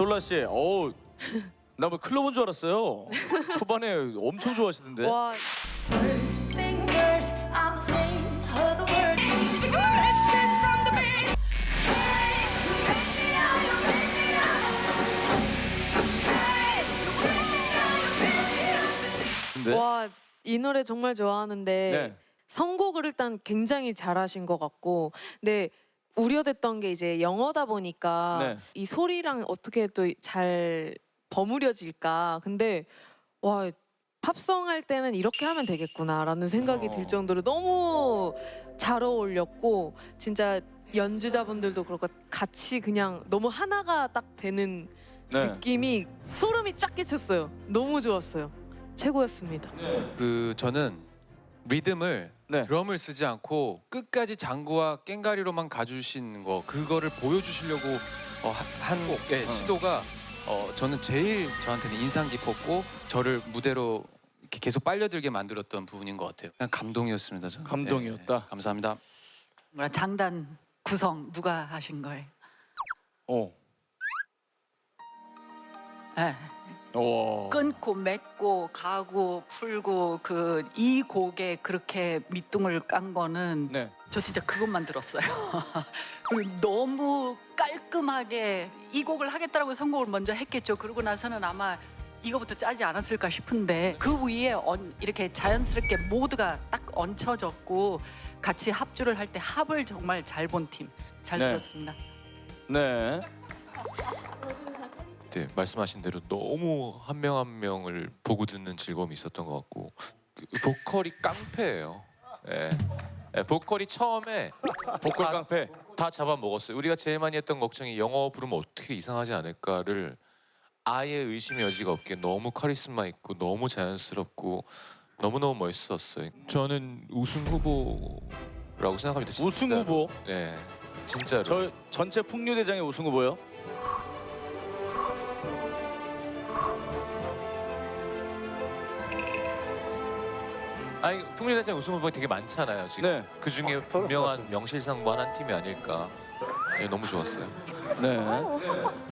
솔라 씨, 어우, 나뭐 클럽 온 줄 알았어요. 초반에 엄청 좋아하시던데. 와. 근데 와, 이 노래 정말 좋아하는데 네. 선곡을 일단 굉장히 잘하신 것 같고 근데 우려됐던 게 이제 영어다 보니까 네. 이 소리랑 어떻게 또 잘 버무려질까 근데 와 팝송 할 때는 이렇게 하면 되겠구나라는 생각이 어. 들 정도로 너무 잘 어울렸고 진짜 연주자분들도 그렇고 같이 그냥 너무 하나가 딱 되는 네. 느낌이 소름이 쫙 끼쳤어요. 너무 좋았어요. 최고였습니다. 그 저는 리듬을 네. 드럼을 쓰지 않고 끝까지 장구와 깽가리로만 가주신 거 그거를 보여주시려고 어, 한 예, 어. 시도가 어, 저는 제일 저한테는 인상 깊었고 저를 무대로 이렇게 계속 빨려들게 만들었던 부분인 것 같아요. 그냥 감동이었습니다. 저는. 감동이었다. 예, 예. 감사합니다. 뭐라 장단 구성 누가 하신 거예요? 어. 예. 와. 끊고 맺고 가고 풀고 그 이 곡에 그렇게 밑둥을 깐 거는 네. 저 진짜 그것만 들었어요. 그리고 너무 깔끔하게 이 곡을 하겠다라고 선곡을 먼저 했겠죠. 그러고 나서는 아마 이거부터 짜지 않았을까 싶은데 그 위에 얹- 이렇게 자연스럽게 모두가 딱 얹혀졌고 같이 합주를 할 때 합을 정말 잘 본 팀. 잘 네. 들었습니다. 네. 네, 말씀하신 대로 너무 한 명 한 명을 보고 듣는 즐거움이 있었던 것 같고 그 보컬이 깡패예요. 예. 예, 보컬이 처음에 보컬 다- 깡패. 다 잡아먹었어요. 우리가 제일 많이 했던 걱정이 영어 부르면 어떻게 이상하지 않을까를 아예 의심의 여지가 없게 너무 카리스마 있고 너무 자연스럽고 너무너무 멋있었어요. 저는 우승 후보라고 생각합니다. 진짜로. 우승 후보. 네, 진짜로. 저 전체 풍류대장의 우승 후보요. 아니 풍류대장 우승 후보 되게 많잖아요. 지금 네. 그 중에 분명한 명실상부한 한 팀이 아닐까. 예, 너무 좋았어요. 네.